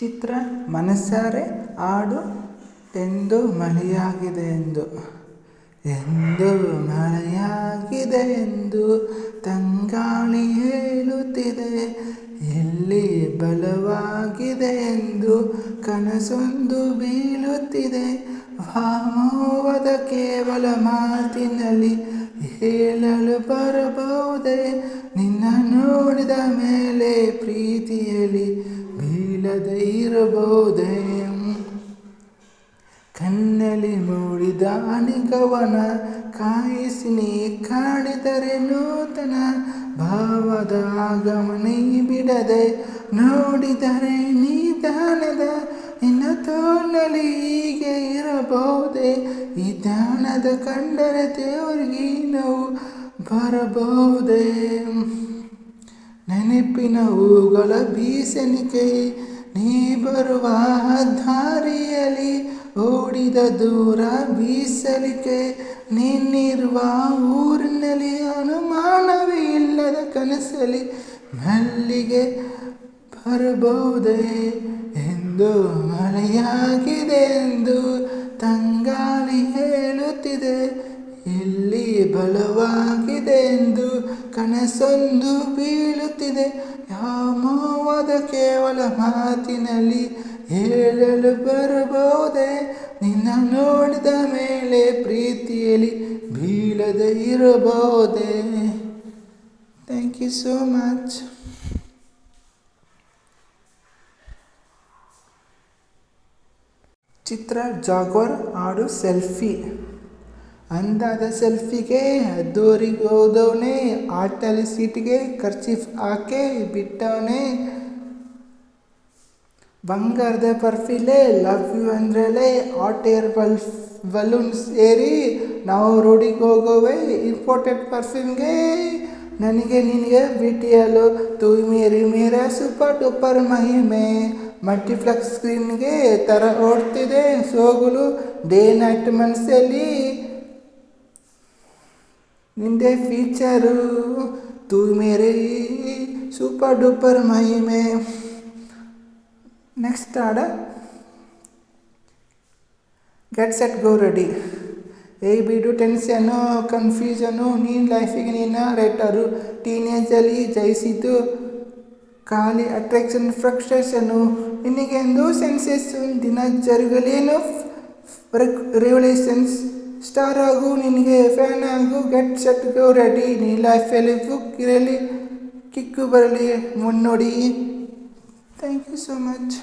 ಚಿತ್ರ ಮನಸಾರೆ ಹಾಡು ಎಂದು ಮಳೆಯಾಗಿದೆ ಎಂದು. ಎಂದು ಮಳೆಯಾಗಿದೆ ಎಂದು ತಂಗಾಳಿ ಹೇಳುತ್ತಿದೆ. ಎಲ್ಲಿ ಬಲವಾಗಿದೆ ಎಂದು ಕನಸೊಂದು ಬೀಳುತ್ತಿದೆ. ವಾಮೋವದ ಕೇವಲ ಮಾತಿನಲ್ಲಿ ಹೇಳಲು ಬರಬಹುದೇ? ನಿನ್ನ ನೋಡಿದ ಮೇಲೆ ಪ್ರೀತಿಯಲ್ಲಿ ಬೀಳದೆ ಇರಬಹುದೇ? ಕಣ್ಣಲ್ಲಿ ಮೂಡಿದ ಅನಿಕವನ ಕಾಯಿಸಿ ನೀ ಕಾಡಿದರೆ ನೂತನ ಭಾವದ ಆಗಮನಿ ಬಿಡದೆ ನೋಡಿದರೆ ನಿಧಾನದ, ನಿನ್ನ ತೋನಲ್ಲಿ ಹೀಗೆ ಇರಬಹುದೇ? ಈ ಧ್ಯಾನದ ಕಂಡರೆ ದೇವರಿಗೆ ನೋವು ಬರಬಹುದೇ? ನೆನಪಿನ ಹೂಗಳ ಬೀಸಣಿಕೆ ನೀ ಬರುವ ದಾರಿಯಲ್ಲಿ ಓಡಿದ ದೂರ ಬೀಸಲಿಕೆ ನಿನ್ನಿರುವ ಊರಿನಲ್ಲಿ ಅನುಮಾನವೇ ಇಲ್ಲದ ಕನಸಲ್ಲಿ ಮಲ್ಲಿಗೆ ಬರಬಹುದೇ ಎಂದು ಮಳೆಯಾಗಿದೆ ಎಂದು ತಂಗಾಳಿ ಹೇಳುತ್ತಿದೆ. ಇಲ್ಲಿ ಬಲವಾಗಿದೆ ಎಂದು ಕನಸೊಂದು ಬೀಳುತ್ತಿದೆ. ಯಾಮೋವಾದ ಕೇವಲ ಮಾತಿನಲ್ಲಿ ಹೇಳಲು ಬರಬಹುದೇ? ನಿನ್ನ ನೋಡಿದ ಮೇಲೆ ಪ್ರೀತಿಯಲ್ಲಿ ಬೀಳದೆ ಇರಬಹುದೇ? ಥ್ಯಾಂಕ್ ಯು ಸೋ ಮಚ್ ಚಿತ್ರ ಜಾಗ್ವರ್ ಹಾಡು ಸೆಲ್ಫಿ. ಅಂದಾದ ಸೆಲ್ಫಿಗೆ ಅದ್ದೂರಿಗೆ ಹೋದವನೇ ಆಟಲ್ಲಿ ಸೀಟಿಗೆ ಖರ್ಚಿಫ್ ಹಾಕೆ ಬಿಟ್ಟವನೇ. ಬಂಗಾರದ ಪರ್ಫಿಲೆ ಲವ್ ಯು ಅಂದ್ರಲೇ ಹಾಟ್ ಏರ್ ಬಲ್ಫ್ ಬಲೂನ್ಸ್ ಏರಿ, ನಾವು ರೂಢಿಗೆ ಹೋಗೋವೆ, ಇಂಪೋರ್ಟೆಡ್ ಪರ್ಫ್ಯೂಮ್ಗೆ. ನನಗೆ ನಿನಗೆ ಬಿಟಿಯಲು ತೂ ಮೇರಿ ಮೇರ, ಸೂಪರ್ ಡೂಪರ್ ಮಹಿಮೆ. ಮಲ್ಟಿಪ್ಲೆಕ್ಸ್ ಸ್ಕ್ರೀನ್ಗೆ, ಥರ ಓಡ್ತಿದೆ, ಸೋಗುಲು, ಡೇ ನೈಟ್ ಮನಸ್ಸಲ್ಲಿ. ನಿಂದೆ ಫೀಚರು ತೂ ಮೇರೆ ಸೂಪರ್ ಡೂಪರ್ ಮಹಿಮೆ. ನೆಕ್ಸ್ಟ್ ಹಾಡ. ಗೆಟ್ ಸೆಟ್ ಗೋ ರೆಡಿ ಏ ಬಿಡು ಟೆನ್ಷನು ಕನ್ಫ್ಯೂಷನು ನೀನು ಲೈಫಿಗೆ ನೀನು ರೈಟರು ಟೀನೇಜಲ್ಲಿ ಜಯಿಸಿತು ಖಾಲಿ ಅಟ್ರಾಕ್ಷನ್ ಫ್ರಸ್ಟ್ರೇಷನು ನಿನಗೆಂದು ಸೆನ್ಸೇಷನ್ ದಿನ ಜರುಗಲೇನು ರೆವಲ್ಯೂಷನ್ಸ್ ಸ್ಟಾರ್ ಆಗು ನಿನಗೆ ಫ್ಯಾನ್ ಆಗು ಗೆಟ್ ಸೆಟ್ ಗೋ ರೆಡಿ. ನೀ ಲೈಫಲ್ಲಿ ಬುಕ್ ಇರಲಿ, ಕಿಕ್ಕು ಬರಲಿ, ಮುನ್ನೋಡಿ. Thank you so much